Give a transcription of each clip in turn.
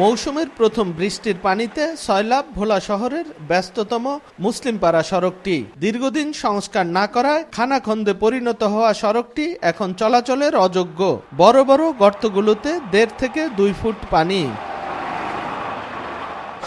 মৌসুমের প্রথম বৃষ্টির পানিতে সয়লাব ভোলা শহরের ব্যস্ততম মুসলিম পাড়া সড়কটি। দীর্ঘদিন সংস্কার না করায় খানাখন্দে পরিণত হওয়া সড়কটি এখন চলাচলের অযোগ্য। বড় বড় গর্তগুলোতে দেড় থেকে দুই ফুট পানি।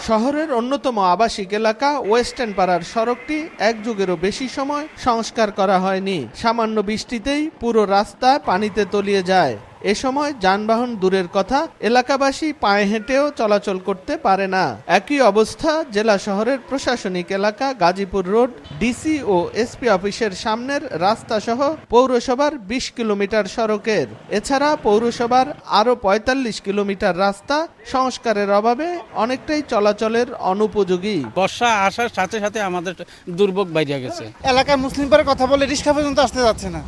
শহরের অন্যতম আবাসিক এলাকা ওয়েস্টার্ন পাড়ার সড়কটি এক যুগেরও বেশি সময় সংস্কার করা হয়নি। সামান্য বৃষ্টিতেই পুরো রাস্তা পানিতে তলিয়ে যায়। এ সময় যানবাহন দূরের কথা এলাকাবাসী পায়ে হেঁটেও চলাচল করতে পারে না। একই অবস্থা জেলা শহরের প্রশাসনিক এলাকা গাজীপুর রোড ডিসি ও এসপি অফিসের সামনের রাস্তা সহ পৌরসভার বিশ কিলোমিটার সড়কের। এছাড়া পৌরসভার আরও পঁয়তাল্লিশ কিলোমিটার রাস্তা সংস্কারের অভাবে অনেকটাই চলাচলের অনুপযোগী। বর্ষা আসার সাথে সাথে আমাদের দুর্ভোগ বাইরে গেছে। এলাকায় মুসলিম পাড়ার কথা বলে রিক্সা পর্যন্ত আসতে যাচ্ছে না।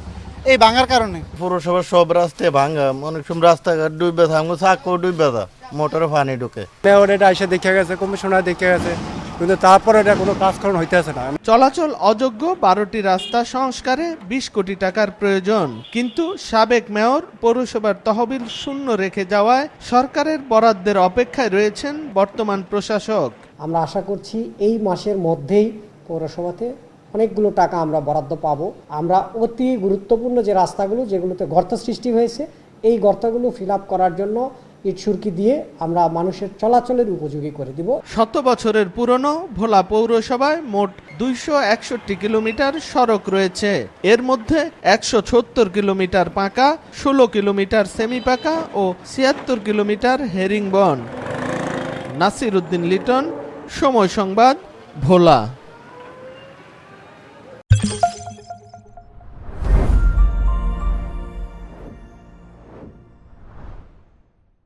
এই ভাঙার কারণে? পৌরসভার সব রাস্তায় ভাঙা। অনেক সময় রাস্তাঘাট ডুবে থাকব চাকু ডুবে যা মোটরে পানি ঢুকে। মেয়র এটা এসে দেখে গেছে কমিশনার দেখে গেছে কিন্তু তারপরে এটা কোনো কাজকরণ হইতেছে না। চলাচল অযোগ্য বারোটি রাস্তা সংস্কারে বিশ কোটি টাকার প্রয়োজন কিন্তু সাবেক মেয়র পৌরসভার তহবিল শূন্য রেখে যাওয়ায় সরকারের বরাদ্দের অপেক্ষায় রয়েছেন বর্তমান প্রশাসক। আমরা আশা করছি এই মাসের মধ্যেই পৌরসভাতে অনেকগুলো টাকা আমরা বরাদ্দ পাবো। আমরা অতি গুরুত্বপূর্ণ যে রাস্তাগুলো, যেগুলোতে গর্ত সৃষ্টি হয়েছে, এই গর্তগুলো ফিল করার জন্য ইট সুরকি দিয়ে আমরা মানুষের চলাচলের উপযোগী করে দিব। শত বছরের পুরনো ভোলা পৌরসভায় মোট দুইশো একষট্টি কিলোমিটার সড়ক রয়েছে। এর মধ্যে একশো সত্তর কিলোমিটার পাকা, ষোলো কিলোমিটার সেমি পাকা ও ছিয়াত্তর কিলোমিটার হেরিংবন নাসির উদ্দিন লিটন, সময় সংবাদ, ভোলা।